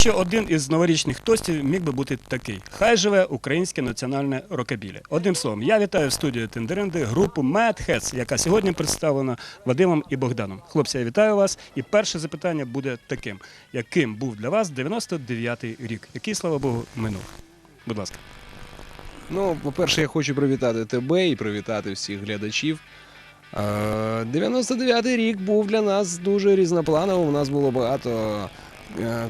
Що один із новорічних тостів міг би бути такий: Хай живе українське національне рокабілі. Одним словом, я вітаю в студії Тендеринди групу Heads, яка сьогодні представлена Вадимом і Богданом. Хлопці, я вітаю вас. І перше запитання буде таким: яким був для вас 99-й рік? Який, слава Богу, минув? Будь ласка. Ну, по-перше, я хочу привітати тебе і привітати всіх глядачів. Е, 99-й рік був для нас дуже різноплановим. У нас було багато е,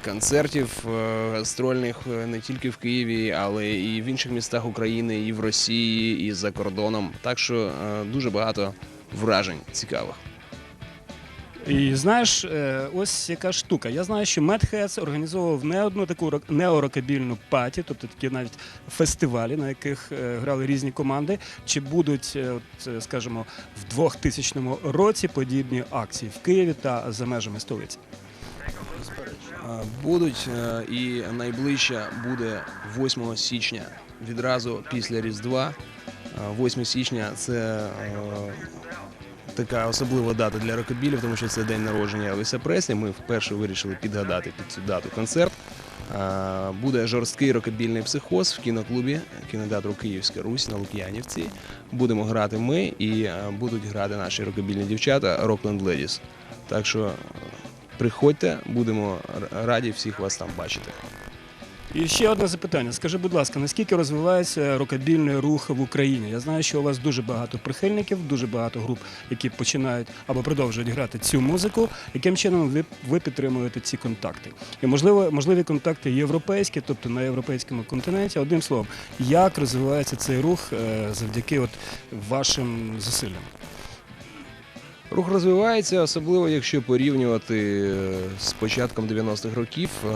концертів е, гастрольних е, не тільки в Києві, але і в інших містах України, і в Росії, і за кордоном. Так що е, дуже багато вражень цікавих. І знаєш, е, ось яка штука. Я знаю, що Heads організовував не одну таку рок- неорокабільну паті, тобто такі навіть фестивалі, на яких е, грали різні команди. Чи будуть, е, от, е, скажімо, в 2000 році подібні акції в Києві та за межами столиці? Будуть е, і найближча буде 8 січня, відразу після Різдва. Е, 8 січня це е, така особлива дата для рокобілів, тому що це день народження Елвіса Преслі. Ми вперше вирішили підгадати під цю дату концерт. Буде жорсткий рокобільний психоз в кіноклубі кінотеатру Київська Русь на Лук'янівці. Будемо грати ми і е, будуть грати наші рокобільні дівчата Rockland Ladies. Так що приходьте, будемо раді всіх вас там бачити. І ще одне запитання. Скажи, будь ласка, наскільки розвивається рокабільний рух в Україні? Я знаю, що у вас дуже багато прихильників, дуже багато груп, які починають або продовжують грати цю музику. Яким чином ви, ви підтримуєте ці контакти? І можливо, можливі контакти європейські, тобто на європейському континенті. Одним словом, як розвивається цей рух е, завдяки от вашим зусиллям? Рух розвивається, особливо якщо порівнювати е, з початком 90-х років. е,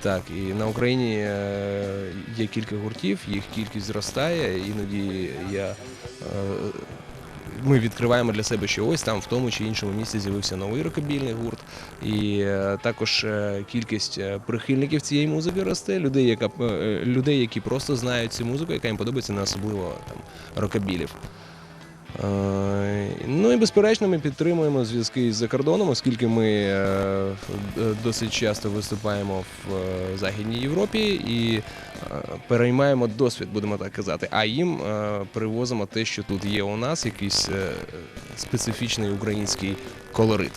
Так, і на Україні е, є кілька гуртів, їх кількість зростає. Іноді я, ми відкриваємо для себе, що ось там в тому чи іншому місці з'явився новий рокобільний гурт. І е, також е, кількість е, прихильників цієї музики росте, людей, яка, людей, які просто знають цю музику, яка їм подобається, не особливо там, рокобілів. Е, Ну і безперечно, ми підтримуємо зв'язки з-за кордоном, оскільки ми е, досить часто виступаємо в е, Західній Європі і переймаємо досвід, будемо так казати. А їм привозимо те, що тут є у нас, якийсь специфічний український колорит.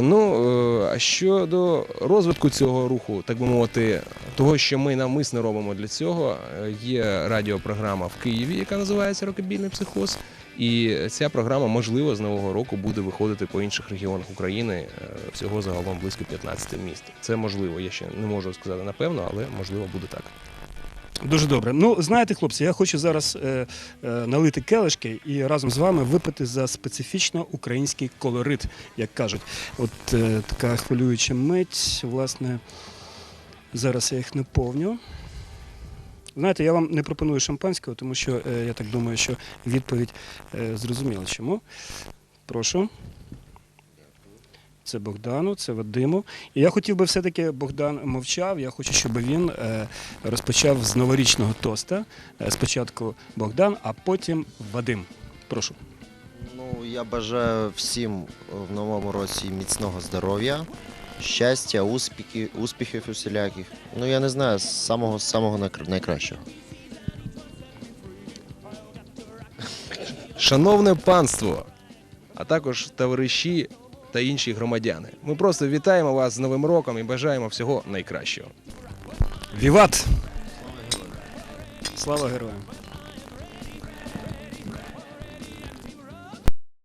Ну, а щодо розвитку цього руху, так би мовити, того, що ми навмисно робимо для цього, є радіопрограма в Києві, яка називається Рокобільний психоз. І ця програма, можливо, з нового року буде виходити по інших регіонах України. е, Всього загалом близько 15 міст. Це можливо, я ще не можу сказати напевно, але можливо буде так. Дуже добре. Ну, знаєте, хлопці, я хочу зараз е, е, налити келишки і разом з вами випити за специфічно український колорит, як кажуть. От е, така хвилююча мить, власне, зараз я їх наповню. Знаєте, я вам не пропоную шампанського, тому що е, я так думаю, що відповідь е, зрозуміла. Чому? Прошу. Це Богдану, це Вадиму. І я хотів би все-таки Богдан мовчав. Я хочу, щоб він е, розпочав з новорічного тоста. Е, Спочатку Богдан, а потім Вадим. Прошу. Ну, я бажаю всім в новому році міцного здоров'я, щастя, успіхів, успіхів усіляких. Ну, я не знаю, самого самого найкращого. Шановне панство, а також товариші та інші громадяни. Ми просто вітаємо вас з Новим роком і бажаємо всього найкращого. Віват! Слава героям!